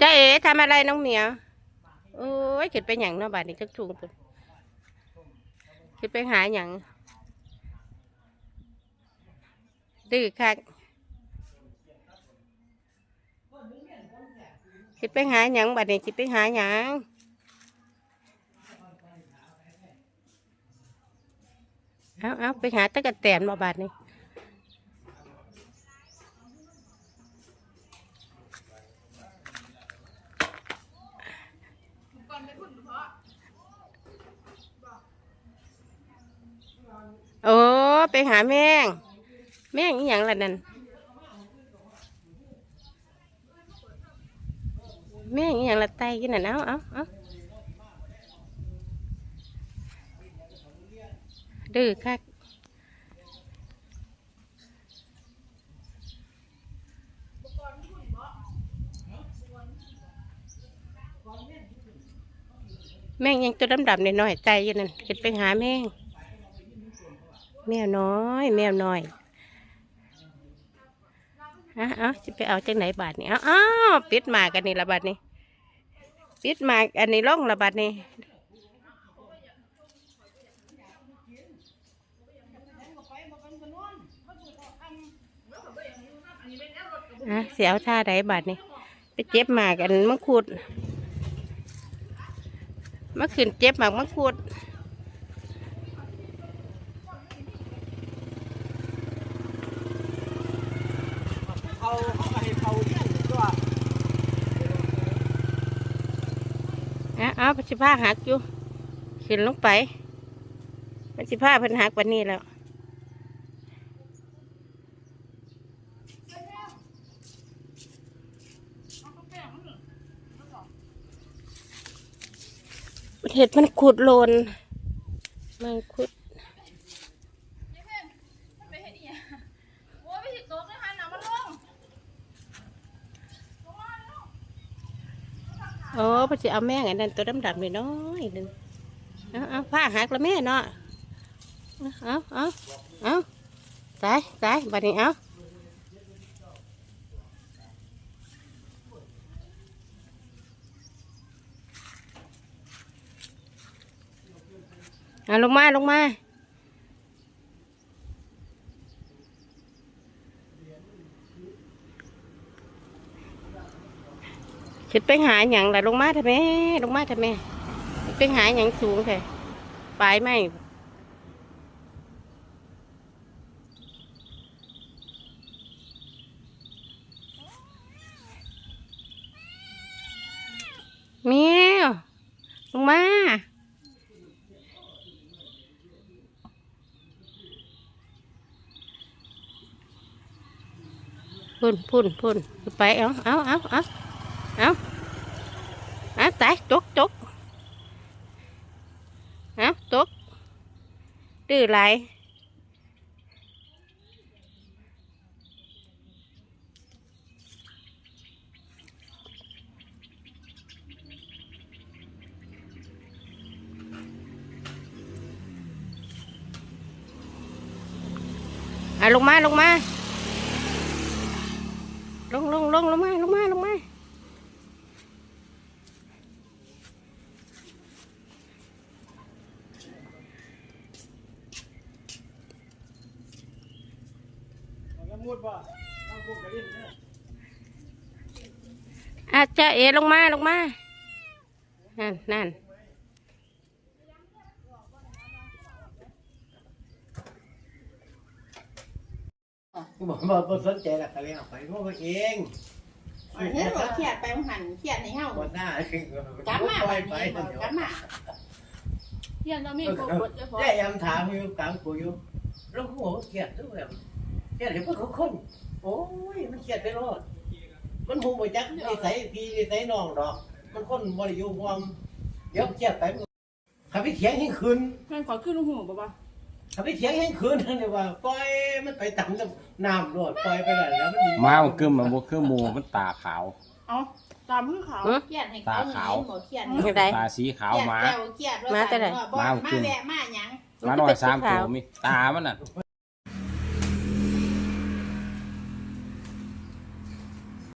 จ้าเอ๋ทำอะไรน้องเหมียว โอ้ยขึ้นไปหยังเนาะบาดนี้จักทุงปุ่นขึ้นไปหาหยังดื้อคักขึ้นไปหาหยังบาดนี้สิไปหาหยังเอาเอาไปหาตะกะแตนมาบาดนี้ โอ้ ไปหาแมง แมงอีหยังล่ะนั่นแม่งอีหยังละไตกินน่ะเอาเอาเอาดื้อคักแม่งยังตัวดำๆหน่อยๆใจอยู่นั่นขึ้นไปหาแม่ง แมวน้อย แมวน้อยอะเอาจะไปเอาจากไหนบาทนี่อาอ้าวปิดหมากันนี่ละบาทนี่ปิดหมากอันนี้ล่องละบาทนี่อะเสียวท่าใดบาทนี่ไปเจ็บหมากอันมะขูดมะขืนเจ็บหมากมะขูด เขาเขาให้เขาเลี้ยงตัวอะเอาปฏิภาหักอยู่ขึ้นลงไปปฏิภาเพิ่นหักวันนี้แล้วเห็ดมันขุดโลนมันขุด ไปเฮ็ดอีหยังโอ้ยไปสิตกเลยหันหน้ามาลง โอ้ปฏิเอาแม่งอันนั้นตัวดำดำๆน้อยหนึ่งเอาเอาผ้าหักแล้วแม่เนาะเอาเอาเอาตายตายบัดนี้เอาเอาลงมาลงมา คิดไปหาหยังล่ะลงมาทำไมลงมาทำไมไปหาหยังสูงแท้ปลายไหมเมียวลงมาพุ่นพุ่นพุ่นไปเอาเอาเอาเอาเอา เอาตายจกจกเอาจกดื้อไรอะลงมาลงมาลงลงลงลงมาลงมาลงมา แล้ว มุดว่าเราพูดกันเล่นเนี่ยอาจจะเอลงมาลงมา นั่นนั่นบอกว่าบ่สนใจละก็เลี้ยงไปพวกเขาเองเฮ็ดบ่เครียดไปมันหันเครียดให้เฮาบนหน้ากลับมาปล่บัอยดไปนี้เดี๋ยวกลับมาเครียดแล้วมีกบดเฉพาะแย่ยำถามอยู่กลางกูอยู่แล้วหัวเกลียดด้วยแบบ เกลียดเห็นพวกเขาคน โอ้ย มันเกลียดไปรอดมันหูบ่จักนิสัยพี่นิสัยน้องดอก มันคนบ่ได้อยู่ความเดี๋ยวเกลียดไปขับไปเถียงให้คืนเพิ่นขอขึ้นหูบ่บ่ขับไปเถียงให้คืนนั่นเลยว่าปล่อยมันไปต่ำกับน้ำรวดปล่อยไปแล้วแล้วมันมามันกึมมันบ่คือหมูมันตาขาว เอ้าตามคือขาวหึเครียดให้ตาขาวบ่เครียดไม่ได้ ตาสีขาวหมาเครียดแล้วเครียดมาแต่ไหนบ่มามาขึ้นแวะมาหยัง มาหน่อยสามตัวมีตามันน่ะ